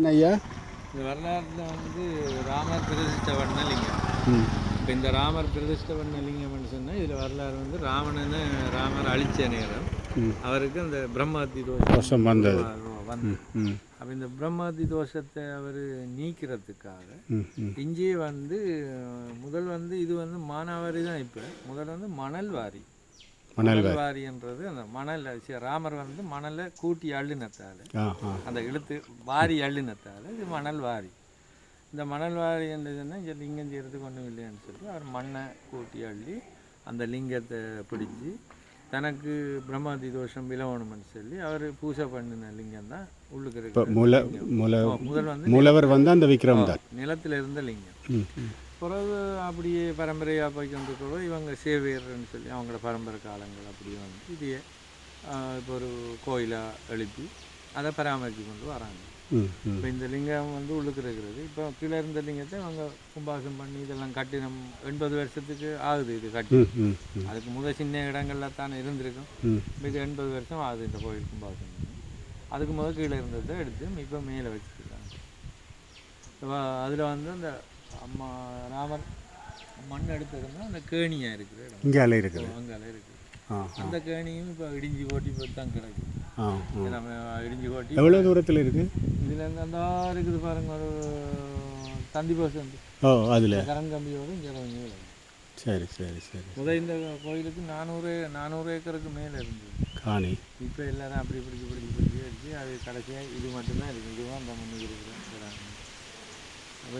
என்ன ஐயா இந்த வரலாற்றில் வந்து ராமர் பிரதிஷ்ட பண்ண லிங்கம் ம். இப்போ இந்த ராமர் பிரதிஷ்ட பண்ண லிங்கம்னு சொன்னால் இதில் வரலாறு வந்து ராவணனை ராமர் அழிச்ச நேரம். அவருக்கு அந்த பிரம்மாதி தோஷம் வந்தது. அப்போ இந்த பிரம்மாதி தோஷத்தை அவர் நீக்கிறதுக்காக இங்கேயே வந்து முதல் வந்து இது வந்து மானாவாரி தான் இப்போ முதல் வந்து மணல் வாரி மணல் மணல் வாரின்றது அந்த மணல் ராமர் வந்து மணலை கூட்டி அள்ளினத்தால் அந்த இழுத்து வாரி அள்ளினத்தால் இது மணல் வாரி இந்த மணல் வாரி என்று சொன்னால் இங்கே லிங்கம் செய்கிறதுக்கு ஒன்றும் இல்லைன்னு சொல்லி அவர் மண்ணை கூட்டி அள்ளி அந்த லிங்கத்தை பிடிச்சி தனக்கு பிரம்மாதி தோஷம் விலவணும்னு சொல்லி அவர் பூஜை பண்ணின லிங்கம் தான் உள்ளுக்கு ஓ, முதல் வந்து மூலவர் வந்து அந்த விக்ரம் தான் நிலத்தில் இருந்த லிங்கம். பிறகு அப்படியே பரம்பரையாக போய் கொண்டு இவங்க சேவியர்னு சொல்லி அவங்களோட பரம்பரை காலங்கள் அப்படியே வந்து இதையே இப்போ ஒரு கோயிலாக எழுப்பி அதை பராமரித்து கொண்டு வராங்க. இப்போ இந்த லிங்கம் வந்து உள்ளுக்கு இருக்கிறது. இப்போ கீழே இருந்த லிங்கத்தை அவங்க கும்பாசம் பண்ணி இதெல்லாம் கட்டி எண்பது வருஷத்துக்கு ஆகுது இது கட்டி. அதுக்கு முதல் சின்ன இடங்கள்ல தானே இருந்திருக்கும். இது எண்பது வருஷம் ஆகுது இந்த கோயில் கும்பாசம் பண்ணி அதுக்கு முதல் கீழே இருந்ததை எடுத்து இப்போ மேலே வச்சுருக்காங்க. இப்போ அதில் வந்து அந்த அம்மா ராமர் மண் எடுத்ததுன்னா அந்த கேணியாக இருக்கிற இடம். இங்கே இருக்குது. அங்கால இருக்குது. அந்த கேணியும் இப்போ இடிஞ்சு ஓட்டி போட்டு தான் ஆ நம்ம இடிஞ்சு ஓட்டி எவ்வளோ தூரத்தில் இருக்குது இதுலேருந்து அந்த இருக்குது பாருங்க ஒரு தந்தி பஸ் வந்து ஓ அதில்? கரங்கம்பியோடு இங்கே சரி சரி சரி. முதல் இந்த கோயிலுக்கு நானூறு நானூறு ஏக்கருக்கு மேலே இருந்தது காணி. இப்போ எல்லாரும் அப்படி பிடிச்சி பிடிச்சி பிடிச்சி அடிச்சு அது கடைசியாக இது மட்டும்தான் இருக்குது இதுவும் அந்த முன்னுக்கு இருக்கிற அப்போ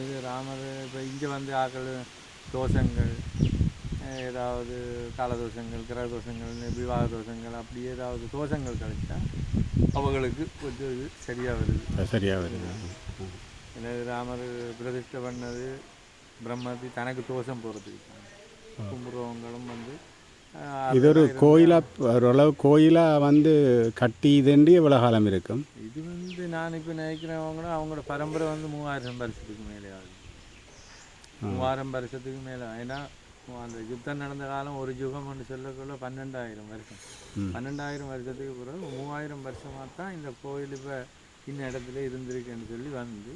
இது ராமர் இப்போ இங்கே வந்து ஆக்கள் தோஷங்கள் ஏதாவது கால தோஷங்கள் கிரக தோஷங்கள் விவாக தோஷங்கள் அப்படி ஏதாவது தோஷங்கள் கிடைச்சா அவங்களுக்கு கொஞ்சம் இது சரியாக வருது. சரியாக வருது. எனது ராமர் பிரதிஷ்டை பண்ணது பிரம்மதி தனக்கு தோஷம் போகிறதுக்கு கும்புறவங்களும் வந்து இது ஒரு கோயிலாக ஓரளவு கோயிலாக வந்து கட்டி இதுண்டு எவ்வளோ காலம் இருக்கும் இது வந்து நான் இப்போ நினைக்கிறவங்களும் அவங்களோட பரம்பரை வந்து மூவாயிரம் வருஷத்துக்கு மேலே ஆகுது மூவாயிரம் வருஷத்துக்கு மேலே ஏன்னா அந்த யுத்தம் நடந்த காலம் ஒரு யுகம்னு சொல்லக்குள்ள பன்னெண்டாயிரம் வருஷம். பன்னெண்டாயிரம் வருஷத்துக்கு பிறகு மூவாயிரம் வருஷமாக தான் இந்த கோயில் இப்போ இந்த இடத்துல இருந்திருக்குன்னு சொல்லி வந்து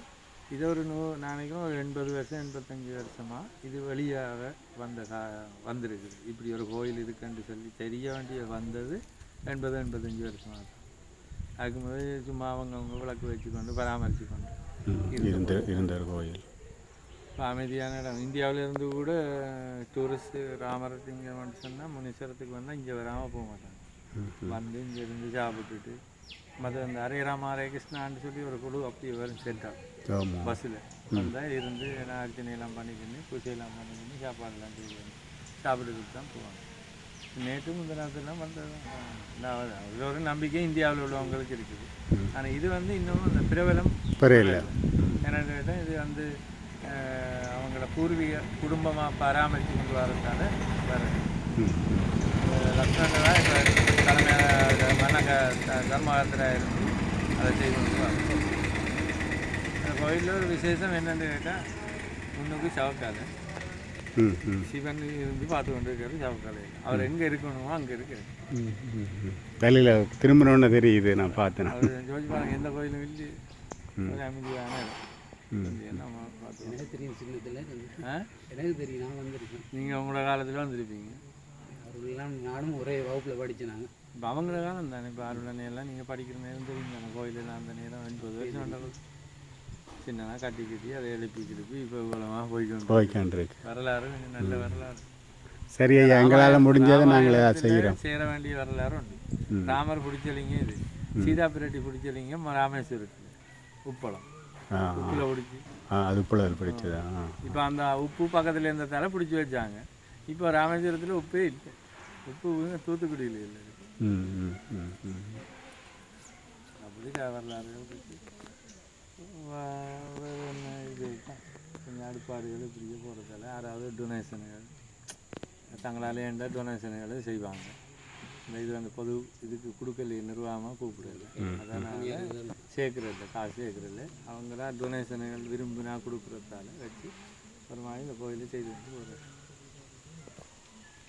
இது ஒரு நூ நான் நினைக்கிறேன் ஒரு எண்பது வருஷம் எண்பத்தஞ்சு வருஷமாக இது வழியாக வந்த கா வந்திருக்குது. இப்படி ஒரு கோயில் இருக்குன்னு சொல்லி தெரிய வேண்டிய வந்தது எண்பது எண்பத்தஞ்சு வருஷமாக அதுக்கு முதல் சும்மா அவங்க அவங்க விளக்கு வச்சுக்கொண்டு பராமரித்து கொண்டு. இருந்த இருந்த ஒரு கோயில். இப்போ அமைதியான இடம். இந்தியாவுல இருந்து கூட டூரிஸ்ட்டு ராமர் இங்கே வந்து சொன்னால் முனீஸ்வரத்துக்கு வந்தால் இங்கே வராமல் போக மாட்டாங்க. வந்து இங்கே இருந்து சாப்பிட்டுட்டு மற்ற அந்த ஹரே ராம ஹரே கிருஷ்ணான்னு சொல்லி ஒரு குழு அப்படி வரும் ஆமாம் பஸ்ஸில். வந்தால் இருந்து நான் அர்ச்சனையெல்லாம் பண்ணிக்கின்னு பூஜையெல்லாம் பண்ணிக்கின்னு சாப்பாடெல்லாம் செய்து சாப்பிட்டுட்டு தான் போவாங்க. நேற்று முந்தின நாளெல்லாம் வந்தது நான் அதில் ஒரு நம்பிக்கை இந்தியாவில் உள்ளவங்களுக்கு இருக்குது. ஆனால் இது வந்து இன்னும் அந்த பிரபலம் பரவாயில்ல என்னென்னு கேட்டால் இது வந்து அவங்களோட பூர்வீக குடும்பமாக பராமரித்து கொண்டு வரதால வருது ம். லக்ஷ்மணன் இப்போ தர்மகத்தில் இருந்து அதை செய்து கொண்டு வராங்க அந்த கோயிலில் ஒரு விசேஷம் என்னென்னு கேட்டால் முன்னுக்கு சவக்காலை சிவன் இருந்து பார்த்து கொண்டு சவக்காலை அவர் எங்கே இருக்கணுமோ அங்கே இருக்காரு தலையில் திரும்பணுன்னு தெரியுது நான் பார்த்தேன் அவர் ஜோதி பாருங்க எந்த கோயிலும் இல்லை ஒரு அமைதியான இடம் எனக்கு தெரியும் சின்னத்தில் எனக்கு தெரியும் நான் வந்திருக்கேன். நீங்கள் உங்களோட காலத்தில் வந்திருப்பீங்க. அவர்களெல்லாம் நானும் ஒரே வகுப்பில் படித்தேன் நாங்கள் இப்போ அவங்கள காலம் தானே இப்போ அருளனை எல்லாம் நீங்கள் படிக்கிற நேரம் தெரியும் தானே? கோயிலெல்லாம் அந்த நேரம் எண்பது வருஷம் வந்தது சின்னதாக கட்டி கட்டி அதை எழுப்பி கிளப்பி இப்போ இவ்வளோமாக போய்க்கணும் போய்க்காண்டிருக்கு. வரலாறு கொஞ்சம் நல்ல வரலாறு. சரி ஐயா எங்களால் முடிஞ்சதை நாங்கள் ஏதாவது செய்கிறோம். சேர வேண்டிய வரலாறு உண்டு ராமர் பிடிச்சலிங்க இது. சீதா பிராட்டி பிடிச்சலிங்கம் ராமேஸ்வரத்தில். உப்பளம். உப்பில் பிடிச்சி. ஆ அது புலல் பிடிச்சதா? இப்போ அந்த உப்பு பக்கத்தில் இருந்ததால பிடிச்சி வச்சாங்க. இப்போ ராமேஸ்வரத்தில் உப்பே இல்லை. இங்க தூத்துக்குடியில் இல்லை அப்படி வரலாறு இது. கொஞ்சம் அடுப்பாடுகள் இப்படியே போகிறதால யாராவது டொனேஷனுகள் தங்களால் ஏண்ட டொனேஷனுகளை செய்வாங்க இந்த இது வந்து பொது இதுக்கு கொடுக்கல நிர்வாகமாக கூப்பிடுறது அதனால் சேர்க்குறது காசு சேர்க்குறது அவங்களா டொனேஷனுகள் விரும்பினா கொடுக்குறதால வச்சு ஒரு மாதிரி இந்த கோயிலை செய்து வந்து போகிறது